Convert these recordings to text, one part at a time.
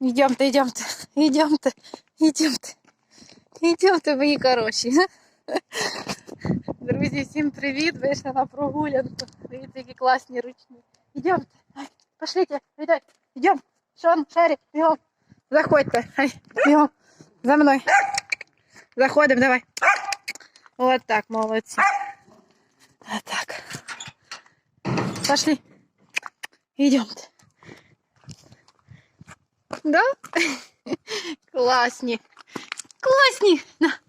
Йдемте, йдемте, йдемте, йдемте. Йдемте, мої хороші. Друзі, всім привіт! Вийшли на прогулянку. Дивіться, які класні ручні. Йдемте. Ай, Пошлите, йдемо. Йдем. Шон, Шері, бігом. Заходьте. Ай, бігом. За мною. Заходимо, давай. Вот так, молодці. Вот так. Пошли. Идемте. Да? Классні. Классні. На.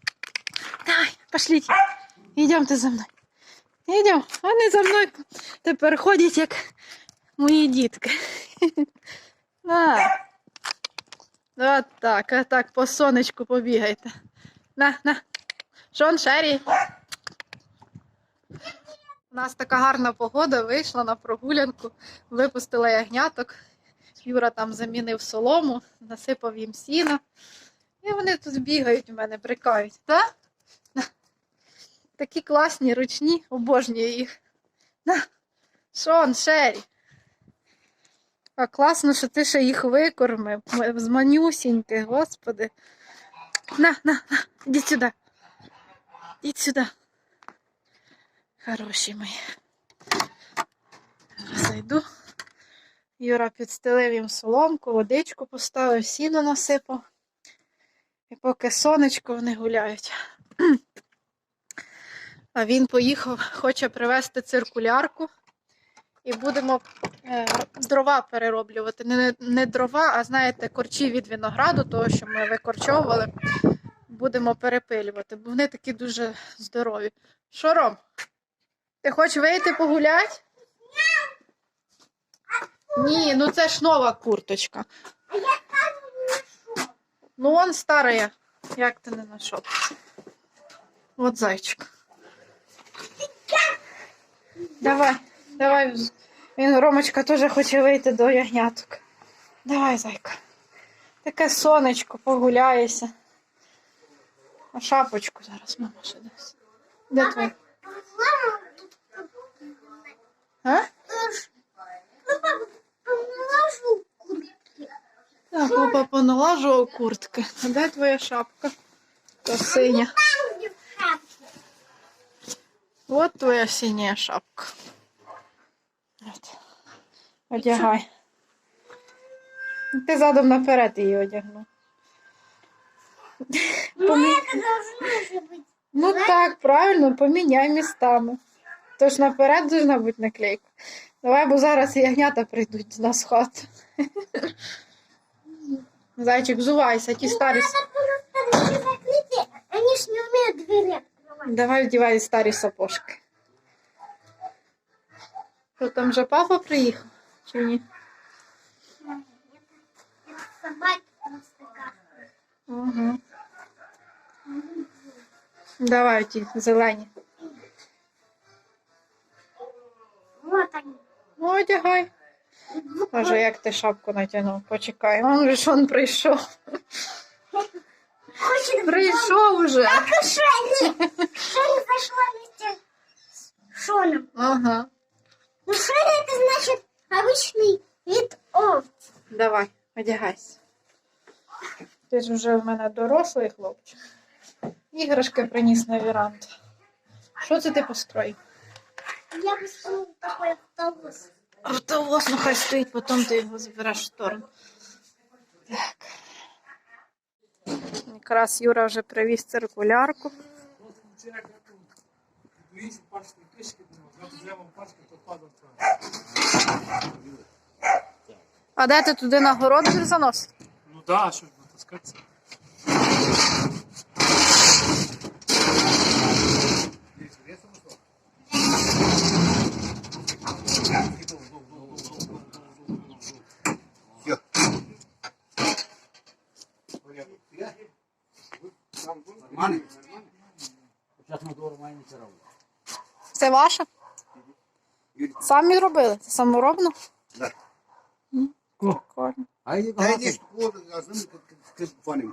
Давай, пошлите. Идемте за мною. Идем. Вони за мною тепер ходять, як мої дітки. На. От так, а так, по сонечку побігайте. На, на. Шон, Шері. У нас така гарна погода, вийшла на прогулянку, випустила ягняток. Юра там замінив солому, насипав їм сіна. І вони тут бігають у мене, брикають. На. Такі класні, ручні, обожнюю їх. На. Шон, Шері. А класно, що ти ще їх викормив. З манюсіньких, господи. На, на, на, ідіть сюди. Ідіть сюди. Хороші мої. Зайду. Юра підстелив їм соломку, водичку поставив, сіно насипав. І поки сонечко вони гуляють. А він поїхав, хоче привезти циркулярку. І будемо е, дрова перероблювати. Не, не дрова, а знаєте, корчі від винограду, того, що ми викорчовували, будемо перепилювати, бо вони такі дуже здорові. Що, Ром? Ти хочеш вийти погуляти? Ні, ну це ж нова курточка. А я кажу, не знайшов. Ну, он старая. Як ти не знайшов? От зайчик. Давай, давай. Він, Ромочка, теж хоче вийти до ягняток. Давай, зайка. Таке сонечко, погуляєшся. А шапочку зараз мама ще дасть. Де твоя? А? Так, папа поналажував куртки. А де твоя шапка? То синя. От твоя синя шапка. От. Одягай. Ти задом наперед її одягнув. Помі- Ну так, правильно, поміняй містами. Тож наперед должна бути наклейка. Давай, бо зараз ягнята прийдуть до нас в хату. Зайчик, взувайся, ті старі. с- Они ж не умеют двери открывать. Давай вдівай старі сапожки. Що там вже папа приїхав? Чи ні? Это собаки просто кашляют. Угу. Давай ті зелені. Вот они. Ну, одягай. Може, як ти шапку натягнув? Почекай. Он же ж он прийшов. Хочет Прийшов уже. Так и Шелли. Шелли зашла вместе с Шоном. Ага. Ну, Шелли это значит обычный вид овц. Давай, одягайся. Ти ж вже в мене дорослий хлопчик. Іграшки приніс на віранду. Що це ти построїв? Я построил такой автобус. Автовоз, ну хай стоїть, потім ти його забереш в сторону. Так. Якраз Юра вже привіз циркулярку. А де ти туди на город заносити? Ну да, що ж Це ваше? Самі робили? Це саморобно? Да. Прикольно. А її Да, багато. есть вот, а.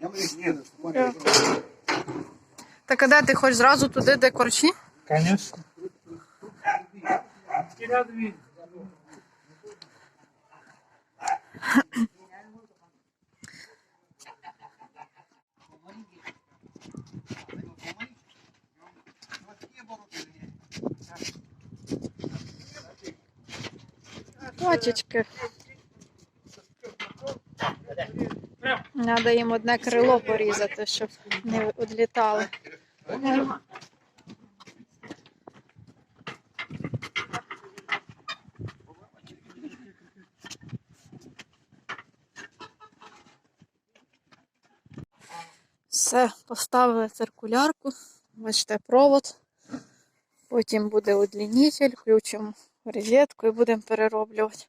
Я мне не Да. Так а де ти хочеш зразу туди, де корчі? Конечно. Тільки рядом він. Качечки. Треба їм одне крило порізати, щоб не відлітали. Все, поставили циркулярку, бачите, провод. Потім буде удлінитель, включимо в розетку і будемо перероблювати.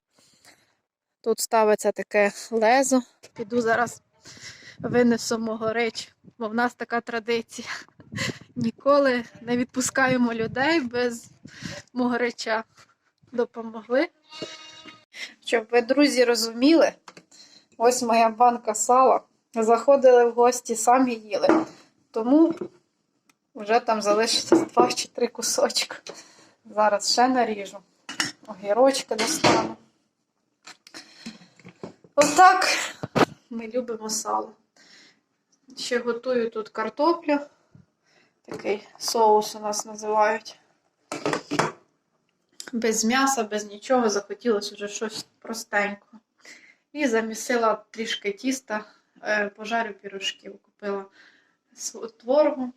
Тут ставиться таке лезо. Піду зараз винесу мого речі, бо в нас така традиція. Ніколи не відпускаємо людей без мого реча. Допомогли. Щоб ви, друзі, розуміли, ось моя банка сала. Заходили в гості, самі їли. Тому вже там залишиться два чи три кусочки. Зараз ще наріжу. Огірочки достану. Отак ми любимо сало. Ще готую тут картоплю. Такий соус у нас називають. Без м'яса, без нічого. Захотілося вже щось простенького. І замісила трішки тіста, е, пожарю пірожків. Купила з творогом.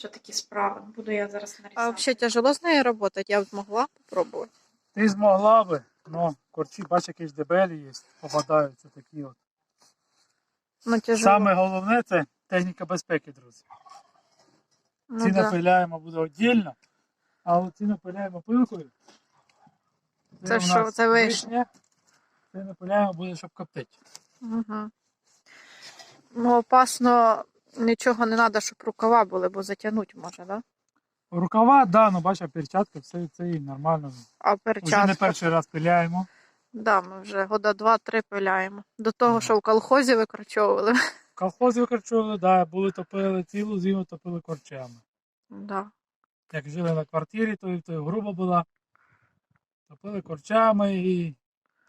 Що такі справи? Буду я зараз нарізати. А взагалі тяжело з нею працювати? Я б могла спробувати. Ти змогла би, ну, корчі, бач, якісь дебелі є, попадаються такі от. Ну, тяжело. Саме головне це техніка безпеки, друзі. ну, ці да. напиляємо буде віддільно, а от ці напиляємо пилкою. Це у що, це вишня? Це напиляємо буде, щоб коптити. Угу. Ну, опасно, нічого не треба, щоб рукава були, бо затягнуть може, да? Рукава, да, ну бачиш, перчатки, все це і нормально. А Вже не перший раз пиляємо. Да, ми вже года два-три пиляємо. До того, що в колхозі викорчовували. Колхоз викорчували, да, були топили цілу зиму, топили корчами. Да. Як жили на квартирі, то, то грубо була. Топили корчами і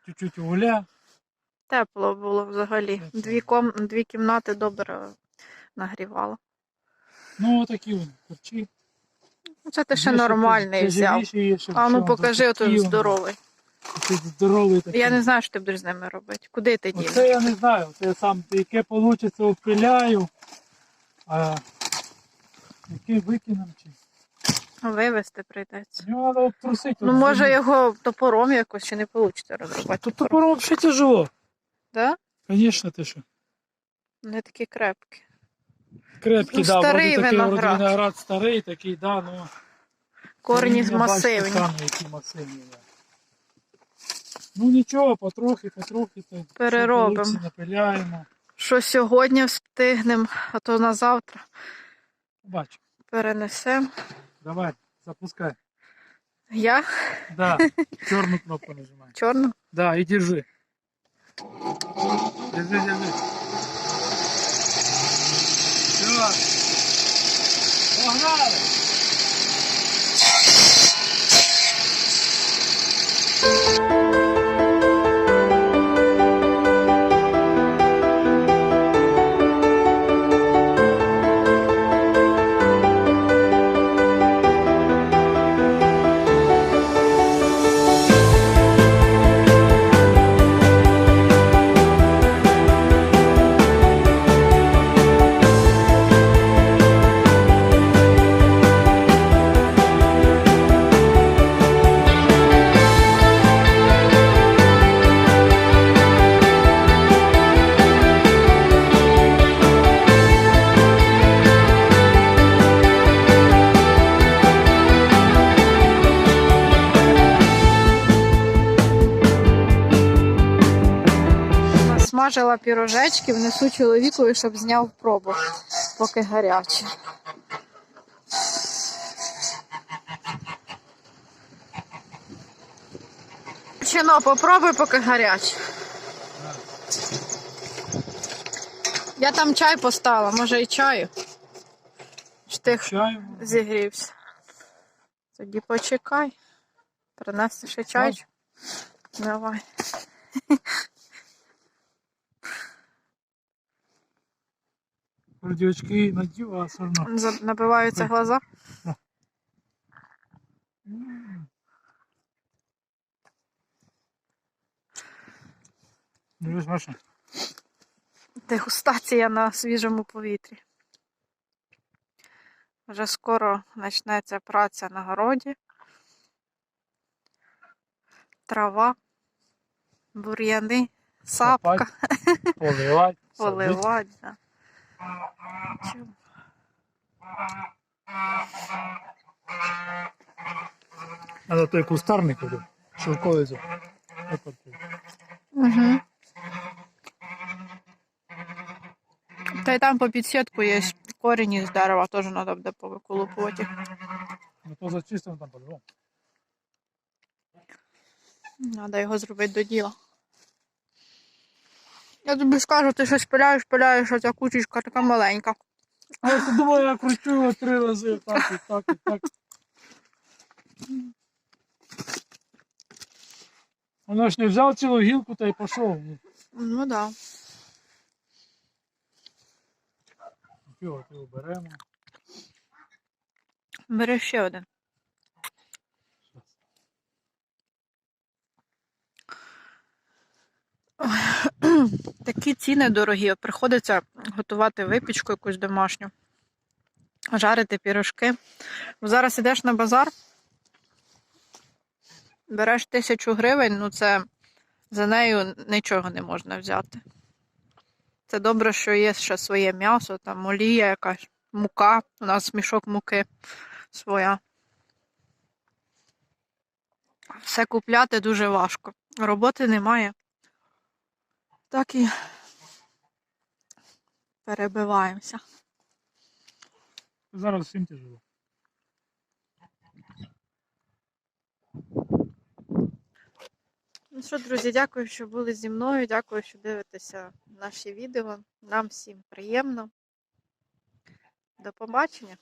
чуть-чуть угля. Тепло було взагалі. Дві, ком... Дві кімнати добре нагрівало. Ну, отакі вони корчі. Ну, Це ти ще Є, нормальний взяв. тяжеліші є, що- А ну покажи, такі ото вони. здоровий. Це здоровий такий. Я не знаю, що ти будеш з ними робити. Куди ти Оце дінеш? я не знаю, це я сам яке вийде, впиляю, а яке викинем чи. Вивезти прийдеться. Його треба обтрусити. Ну, може, його топором якось чи не вийде розрубати. Тут топором взагалі тяжело. Да? Звісно, ти що. Не такі крепкі. Крепкий, Ну, да, старий вроді такий виноград. виноград старий, такий, да, ну. Корені коріння, масивні. бачите, самі які масивні, да. Ну нічого, потрохи, потрохи. то все Переробимо. получиться, Напиляємо. Що сьогодні встигнемо, а то на завтра Бачу. перенесемо. Давай, запускай. Я Да, чорну кнопку нажимай. чорну. Да, и держи. Держи, держи. Все. Смажила пірожечки, внесу чоловікові, щоб зняв пробу, поки гаряче. Чино, попробуй, поки гаряче. Я там чай поставила, може і чаю. Штих Чаю. зігрівся. Тоді почекай. Принести ще чай. Давай. Вроде очки надів, а все одно. Набиваються глаза. Дуже смачно. Дегустація на свіжому повітрі. Вже скоро почнеться праця на городі. Трава, бур'яни, сапка, Поливати. садити. поливати. Да. Надо той кустарник шовковий. Угу. Та й там по підсітку є корінь із дерева, теж треба буде повиколупувати. Ну то зачистимо там по-любому. Треба його зробити до діла. Я тобі скажу, ти щось пиляєш, пиляєш, а ця кучечка така маленька. А я тут думаю, я кручу його три рази, так і так і так. Воно ж не взяв цілу гілку та й пішов. Ну так. Да. Його його беремо. Бери ще один. Такі ціни дорогі. Приходиться готувати випічку якусь домашню, жарити пірожки. Зараз ідеш на базар, береш тисячу гривень, ну це за нею нічого не можна взяти. Це добре, що є ще своє м'ясо, там олія якась, мука. У нас мішок муки своя. Все купляти дуже важко. Роботи немає. Так і перебиваємося. Зараз всім тяжело. Ну що, друзі, дякую, що були зі мною. Дякую, що дивитеся наші відео. Нам всім приємно. До побачення.